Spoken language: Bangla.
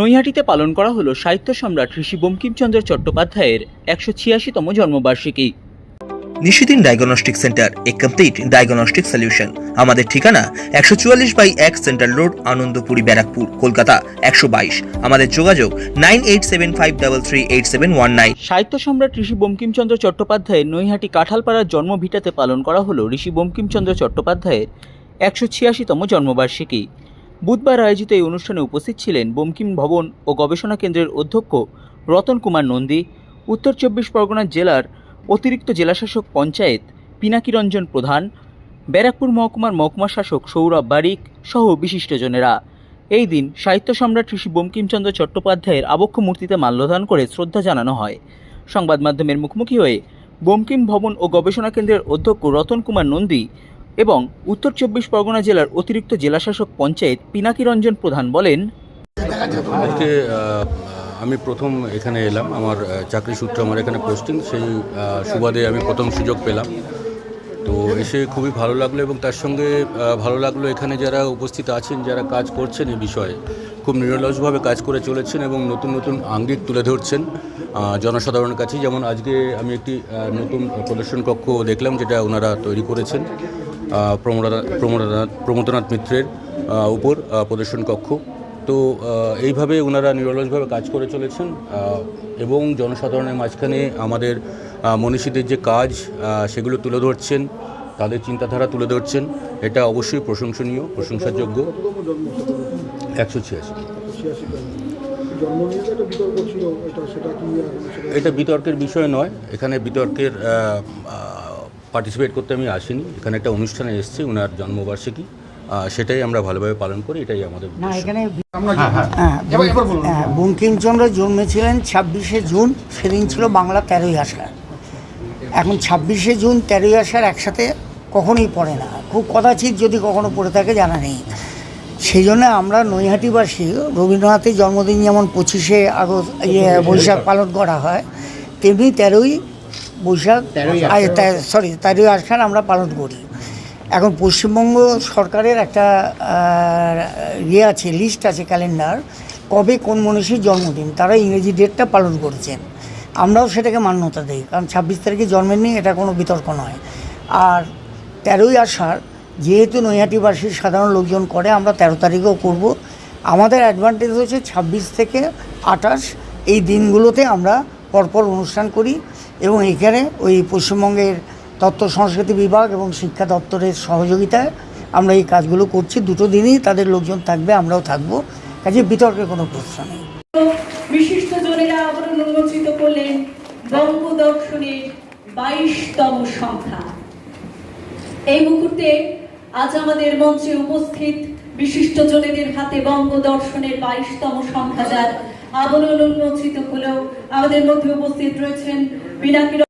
নৈহাটিতে পালন করা হলো সাহিত্য সম্রাট ঋষি বঙ্কিমচন্দ্র চট্টোপাধ্যায়ের একশো ছিয়াশিতম জন্মবার্ষিকী। নিশিদিন ডায়াগনস্টিক সেন্টার এ কমপ্লিট ডায়াগনস্টিক সলিউশন আমাদের ঠিকানা একশো চুয়াল্লিশ বাই এক সেন্ট্রাল রোড আনন্দপুরি ব্যারাকপুর কলকাতা একশো বাইশ। আমাদের যোগাযোগ nine eight seven five double three eight seven one nine. সাহিত্য সম্রাট ঋষি বঙ্কিমচন্দ্র চট্টোপাধ্যায়ের নৈহাটি কাঁঠালপাড়ার জন্মভিটাতে পালন করা হলো ঋষি বঙ্কিমচন্দ্র চট্টোপাধ্যায়ের একশো ছিয়াশিতম জন্মবার্ষিকী। বুধবার আয়োজিত এই অনুষ্ঠানে উপস্থিত ছিলেন বঙ্কিম ভবন ও গবেষণা কেন্দ্রের অধ্যক্ষ রতন কুমার নন্দী, উত্তর চব্বিশ পরগনা জেলার অতিরিক্ত জেলাশাসক পঞ্চায়েত পিনাকি রঞ্জন প্রধান, ব্যারাকপুর মহকুমার মহকুমা শাসক সৌরভ বারিক সহ বিশিষ্টজনেরা এই দিন সাহিত্য সম্রাট ঋষি বঙ্কিমচন্দ্র চট্টোপাধ্যায়ের আবক্ষ মূর্তিতে মাল্যদান করে শ্রদ্ধা জানানো হয়। সংবাদ মাধ্যমের মুখোমুখি হয়ে বঙ্কিম ভবন ও গবেষণা কেন্দ্রের অধ্যক্ষ রতন কুমার নন্দী এবং উত্তর চব্বিশ পরগনা জেলার অতিরিক্ত জেলাশাসক পঞ্চায়েত পিনাকি রঞ্জন প্রধান বলেন, আজকে আমি প্রথম এখানে এলাম। আমার চাকরি সূত্রে আমার এখানে পোস্টিং সেই সুবাদে আমি প্রথম সুযোগ পেলাম। তো এসে খুবই ভালো লাগল এবং তার সঙ্গে ভালো লাগল এখানে যারা উপস্থিত আছেন, যারা কাজ করছেন এই বিষয়ে। খুব নিরলসভাবে কাজ করে চলেছেন এবং নতুন নতুন আঙ্গিক তুলে ধরছেন জনসাধারণের কাছে যেমন আজকে আমি একটি নতুন প্রদর্শন কক্ষ দেখলাম, যেটা ওনারা তৈরি করেছেন। প্রমোদনাথ মিত্রের উপর প্রদর্শন কক্ষ। তো এইভাবে ওনারা নিরলসভাবে কাজ করে চলেছেন এবং জনসাধারণের মাঝখানে আমাদের মনীষীদের যে কাজ সেগুলো তুলে ধরছেন তাদের চিন্তাধারা তুলে ধরছেন এটা অবশ্যই প্রশংসনীয় প্রশংসাযোগ্য। একশো ছিয়াশি। এটা বিতর্কের বিষয় নয় এখানে বিতর্কের পার্টিসিপেট করতে আমি আসিনি। এখানে একটা অনুষ্ঠানে এসেছি ওনার জন্মবার্ষিকী। সেটাই আমরা ভালোভাবে পালন করি এটাই আমাদের না এখানে হ্যাঁ, বলুন। হ্যাঁ, বঙ্কিমচন্দ্র জন্মেছিলেন ছাব্বিশে জুন সেদিন ছিল বাংলা তেরোই আষাঢ়। এখন ছাব্বিশে জুন তেরোই আষাঢ় একসাথে কখনোই পড়ে না। খুব কদাচিৎ যদি কখনো পড়ে থাকে জানা নেই। সেই জন্য আমরা নৈহাটিবাসী রবীন্দ্রনাথের জন্মদিন যেমন পঁচিশে আগস্ট ইয়ে বৈশাখ পালন করা হয় তেমনি তেরোই বৈশাখ সরি তেরোই আষাঢ় আমরা পালন করি। এখন পশ্চিমবঙ্গ সরকারের একটা ইয়ে আছে লিস্ট আছে ক্যালেন্ডার কবে কোন মনীষীর জন্মদিন তারা ইংরেজি ডেটটা পালন করেছেন। আমরাও সেটাকে মান্যতা দিই কারণ ছাব্বিশ তারিখে জন্মের নিয়ে এটা কোনো বিতর্ক নয়। আর তেরোই আষাঢ় যেহেতু নৈহাটিবাসীর সাধারণ লোকজন করে আমরা তেরো তারিখেও করব। আমাদের অ্যাডভান্টেজ হচ্ছে ছাব্বিশ থেকে আঠাশ এই দিনগুলোতে আমরা পরপর অনুষ্ঠান করি এবং এখানে ওই পশ্চিমবঙ্গের তত্ত্ব সংস্কৃতি বিভাগ এবং শিক্ষা দপ্তরের সহযোগিতায় আমরা এই কাজগুলো করছি। দুটো দিনই তাদের লোকজন থাকবে, আমরাও থাকব। কাজে বিতর্কের কোনো প্রশ্ন নেই। বিশিষ্ট জনেরা আবরণ উন্মোচিত করলেন বঙ্গ দর্শনের বাইশতম সংখ্যা। এই মুহূর্তে আজ আমাদের মঞ্চে উপস্থিত বিশিষ্ট জনেদের হাতে বঙ্গ দর্শনের বাইশতম সংখ্যা যার আবরণ উন্মোচিত হলেও আমাদের মধ্যে উপস্থিত রয়েছেন পিনাকি